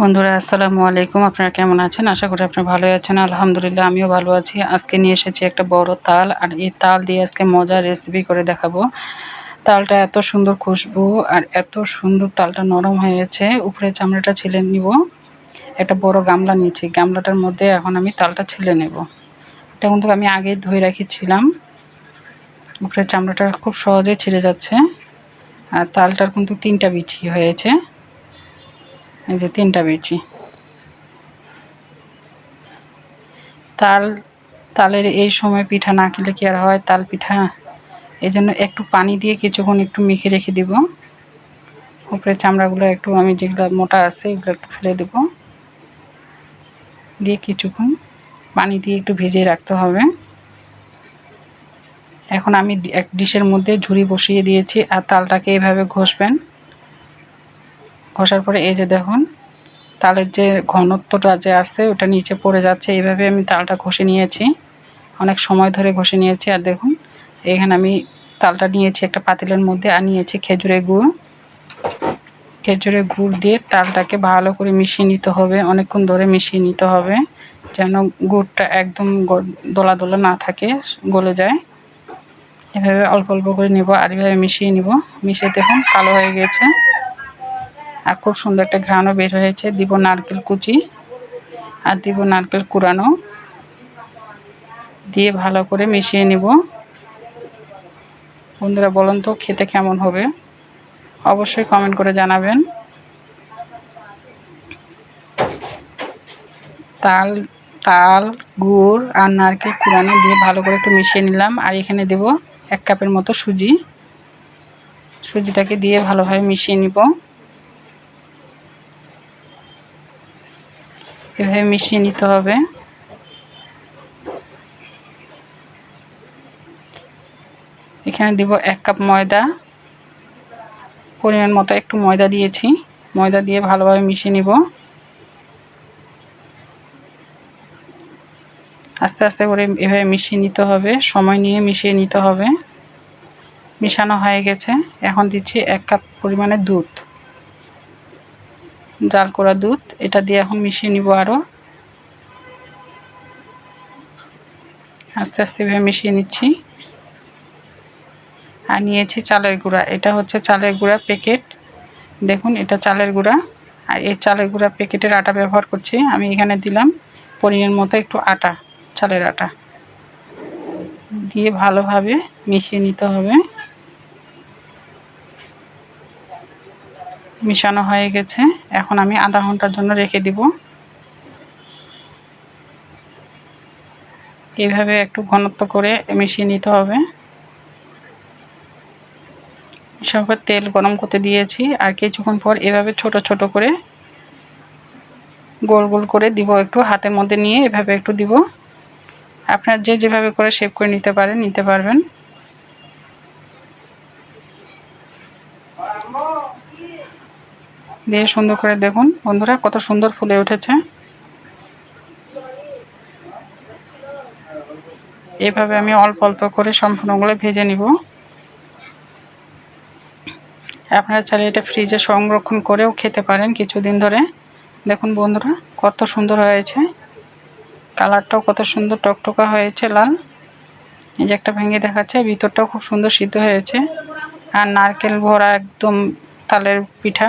বন্ধুরা, আসসালামু আলাইকুম। আপনারা কেমন আছেন? আশা করি আপনারা ভালোই আছেন। আলহামদুলিল্লাহ, আমিও ভালো আছি। আজকে নিয়ে এসেছি একটা বড় তাল, আর এই তাল দিয়ে আজকে মজার রেসিপি করে দেখাবো। তালটা এত সুন্দর খুশবু, আর এত সুন্দর তালটা নরম হয়েছে উপরে চামড়াটা ছিলে নিব। একটা বড় গামলা নিয়েছি। গামলাটার মধ্যে এখন আমি তালটা ছিলে নেব। এটা কিন্তু আমি আগেই ধুয়ে রাখিছিলাম। উপরে চামড়াটা খুব সহজে ছিঁড়ে যাচ্ছে। আর তালটার কিন্তু তিনটা বিচি হয়েছে। এই যে তিনটা বেচি। তাল, তালের এই সময় পিঠা না খেলে কি আর হয়? তাল পিঠা এই জন্য একটু পানি দিয়ে কিছুক্ষণ একটু মেখে রেখে দিব। উপরে চামড়াগুলো একটু, আমি যেগুলো মোটা আছে এগুলো একটু ফেলে দেব। দিয়ে কিছুক্ষণ পানি দিয়ে একটু ভিজিয়ে রাখতে হবে। এখন আমি এক ডিশের মধ্যে ঝুড়ি বসিয়ে দিয়েছি আর তালটাকে এভাবে ঘষবেন। ঘষার পরে এই যে দেখুন, তালের যে ঘনত্বটা যে আছে, ওটা নিচে পড়ে যাচ্ছে। এইভাবে আমি তালটা ঘষে নিয়েছি। অনেক সময় ধরে ঘষে নিয়েছি। আর দেখুন, এখানে আমি তালটা নিয়েছি একটা পাতিলের মধ্যে আর নিয়েছি খেজুরের গুড়। খেজুরের গুড় দিয়ে তালটাকে ভালো করে মিশিয়ে নিতে হবে। অনেকক্ষণ ধরে মিশিয়ে নিতে হবে, যেন গুড়টা একদম দোলা দোলা না থাকে, গলে যায়। এভাবে অল্প অল্প করে নিব আর এভাবে মিশিয়ে নিব। মিশিয়ে দেখুন, কালো হয়ে গেছে। আর খুব সুন্দর একটা ঘ্রাণও বের হয়েছে। দিব নারকেল কুচি আর দিব নারকেল কুড়ানো। দিয়ে ভালো করে মিশিয়ে নিব। বন্ধুরা, বলুন তো, খেতে কেমন হবে? অবশ্যই কমেন্ট করে জানাবেন। তাল তাল, গুড় আর নারকেল কুড়ানো দিয়ে ভালো করে একটু মিশিয়ে নিলাম। আর এখানে দেব এক কাপের মতো সুজি। সুজিটাকে দিয়ে ভালোভাবে মিশিয়ে নিব। এভাবে মিশিয়ে নিতে হবে। এখানে দিব এক কাপ ময়দা। পরিমাণ মতো একটু ময়দা দিয়েছি। ময়দা দিয়ে ভালোভাবে মিশিয়ে নিব। আস্তে আস্তে করে এভাবে মিশিয়ে নিতে হবে। সময় নিয়ে মিশিয়ে নিতে হবে। মিশানো হয়ে গেছে। এখন দিচ্ছি এক কাপ পরিমাণে দুধ। জাল করা দুধ। এটা দিয়ে এখন মিশিয়ে নিব আরও আস্তে আস্তে এভাবে মিশিয়ে নিচ্ছি। আর নিয়েছি চালের গুঁড়া। এটা হচ্ছে চালের গুঁড়া প্যাকেট। দেখুন, এটা চালের গুঁড়া। আর এই চালের গুঁড়া প্যাকেটের আটা ব্যবহার করছি। আমি এখানে দিলাম পনিরের মতো একটু আটা, চালের আটা। দিয়ে ভালোভাবে মিশিয়ে নিতে হবে। মিশানো হয়ে গেছে। এখন আমি আধা ঘণ্টার জন্য রেখে দিব। এইভাবে একটু ঘনত্ব করে মিশিয়ে নিতে হবে। সব তেল গরম করতে দিয়েছি। আর কিছুক্ষণ পর এভাবে ছোট ছোট করে গোল গোল করে দিব একটু হাতের মধ্যে নিয়ে এভাবে একটু দিব। আপনার যে যেভাবে করে শেপ করে নিতে পারেন, নিতে পারবেন। দিয়ে সুন্দর করে দেখুন। বন্ধুরা, কত সুন্দর ফুলে উঠেছে। এভাবে আমি অল্প অল্প করে সম্পূর্ণগুলো ভেজে নিব। আপনারা চাইলে এটা ফ্রিজে সংরক্ষণ করেও খেতে পারেন কিছুদিন ধরে। দেখুন বন্ধুরা, কত সুন্দর হয়েছে। কালারটাও কত সুন্দর টকটকা হয়েছে, লাল। এই যে একটা ভেঙে দেখাচ্ছে, ভিতরটাও খুব সুন্দর সিদ্ধ হয়েছে। আর নারকেল ভরা একদম তালের পিঠা।